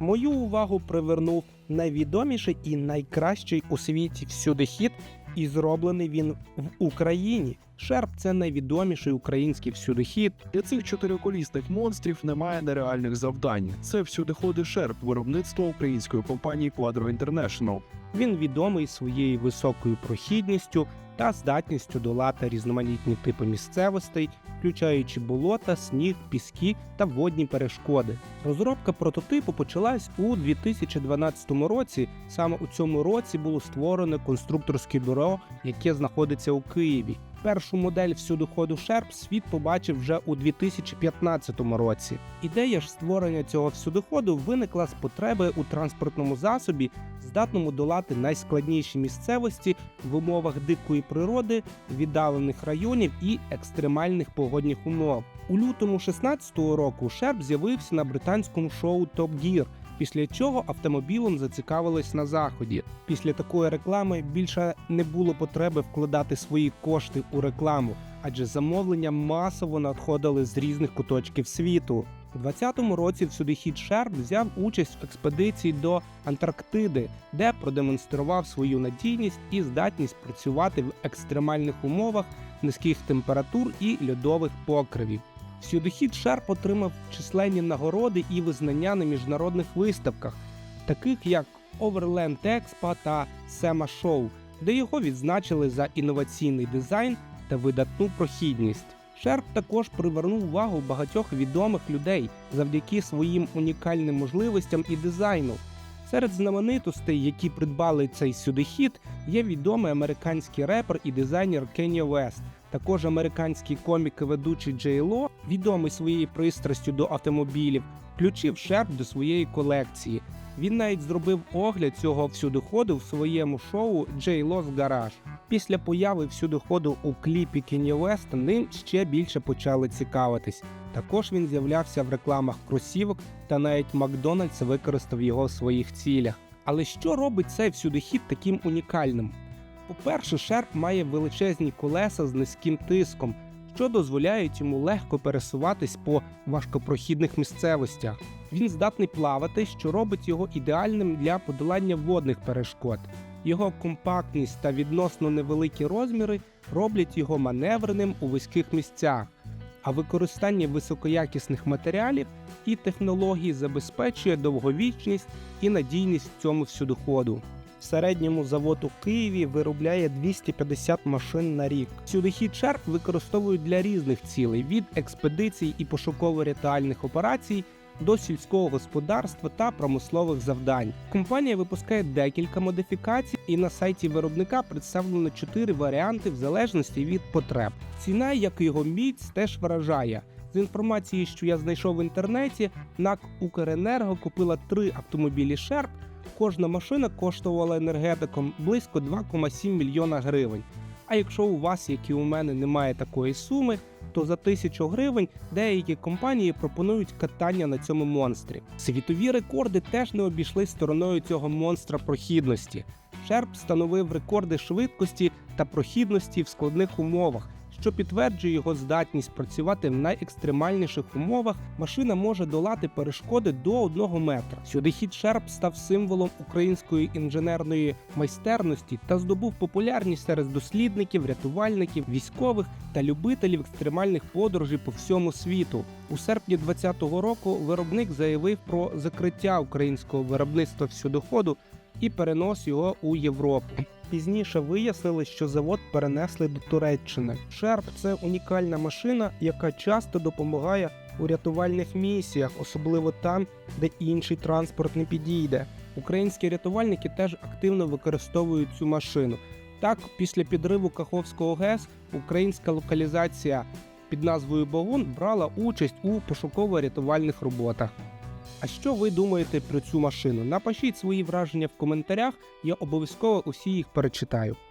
Мою увагу привернув найвідоміший і найкращий у світі всюдихід, і зроблений він в Україні. Шерп це найвідоміший український всюдихід. Для цих чотириколісних монстрів немає нереальних завдань. Це всюди ходить шерп виробництва української компанії Quadro International. Він відомий своєю високою прохідністю та здатністю долати різноманітні типи місцевостей, включаючи болота, сніг, піски та водні перешкоди. Розробка прототипу почалась у 2012 році. Саме у цьому році було створено конструкторське бюро, яке знаходиться у Києві. Першу модель всюдоходу Шерп світ побачив вже у 2015 році. Ідея ж створення цього всюдоходу виникла з потреби у транспортному засобі, здатному долати найскладніші місцевості в умовах дикої природи, віддалених районів і екстремальних погодних умов. У лютому 2016 року Шерп з'явився на британському шоу Top Gear, після чого автомобілем зацікавились на заході. Після такої реклами більше не було потреби вкладати свої кошти у рекламу, адже замовлення масово надходили з різних куточків світу. У 2020 році всюдихід Шерп взяв участь в експедиції до Антарктиди, де продемонстрував свою надійність і здатність працювати в екстремальних умовах низьких температур і льодових покривів. Всюдихід Шерп отримав численні нагороди і визнання на міжнародних виставках, таких як Overland Expo та Sema Show, де його відзначили за інноваційний дизайн та видатну прохідність. Шерп також привернув увагу багатьох відомих людей завдяки своїм унікальним можливостям і дизайну. Серед знаменитостей, які придбали цей сюдихід, є відомий американський репер і дизайнер Кенні Вест, також американський комік і ведучий Джей Ло, відомий своєю пристрастю до автомобілів, включив шерп до своєї колекції. Він навіть зробив огляд цього всюдоходу в своєму шоу Джей Лос Гараж. Після появи всюдоходу у кліпі Кенні Веста ним ще більше почали цікавитись. Також він з'являвся в рекламах кросівок, та навіть Макдональдс використав його в своїх цілях. Але що робить цей всюдихід таким унікальним? По-перше, шерп має величезні колеса з низьким тиском, що дозволяють йому легко пересуватись по важкопрохідних місцевостях. Він здатний плавати, що робить його ідеальним для подолання водних перешкод. Його компактність та відносно невеликі розміри роблять його маневреним у вузьких місцях, а використання високоякісних матеріалів і технологій забезпечує довговічність і надійність цьому всюдоходу. В середньому завод у Києві виробляє 250 машин на рік. Сюдохід черп використовують для різних цілей від експедицій і пошуково-рятувальних операцій до сільського господарства та промислових завдань. Компанія випускає декілька модифікацій, і на сайті виробника представлено 4 варіанти в залежності від потреб. Ціна, як і його міць, теж вражає. З інформації, що я знайшов в інтернеті, НАК Укренерго купила три автомобілі Шерп. Кожна машина коштувала енергетиком близько 2,7 мільйона гривень. А якщо у вас, як і у мене, немає такої суми, то за тисячу гривень деякі компанії пропонують катання на цьому монстрі. Світові рекорди теж не обійшли стороною цього монстра прохідності. Шерп встановив рекорди швидкості та прохідності в складних умовах. Що підтверджує його здатність працювати в найекстремальніших умовах, машина може долати перешкоди до 1 метра. Сюди хід Шерп став символом української інженерної майстерності та здобув популярність серед дослідників, рятувальників, військових та любителів екстремальних подорожей по всьому світу. У серпні 2020 року виробник заявив про закриття українського виробництва всюдоходу і перенос його у Європу. Пізніше вияснили, що завод перенесли до Туреччини. Шерп це унікальна машина, яка часто допомагає у рятувальних місіях, особливо там, де інший транспорт не підійде. Українські рятувальники теж активно використовують цю машину. Так, після підриву Каховського ГЕС українська локалізація під назвою Богун брала участь у пошуково-рятувальних роботах. А що ви думаєте про цю машину? Напишіть свої враження в коментарях, я обов'язково усі їх перечитаю.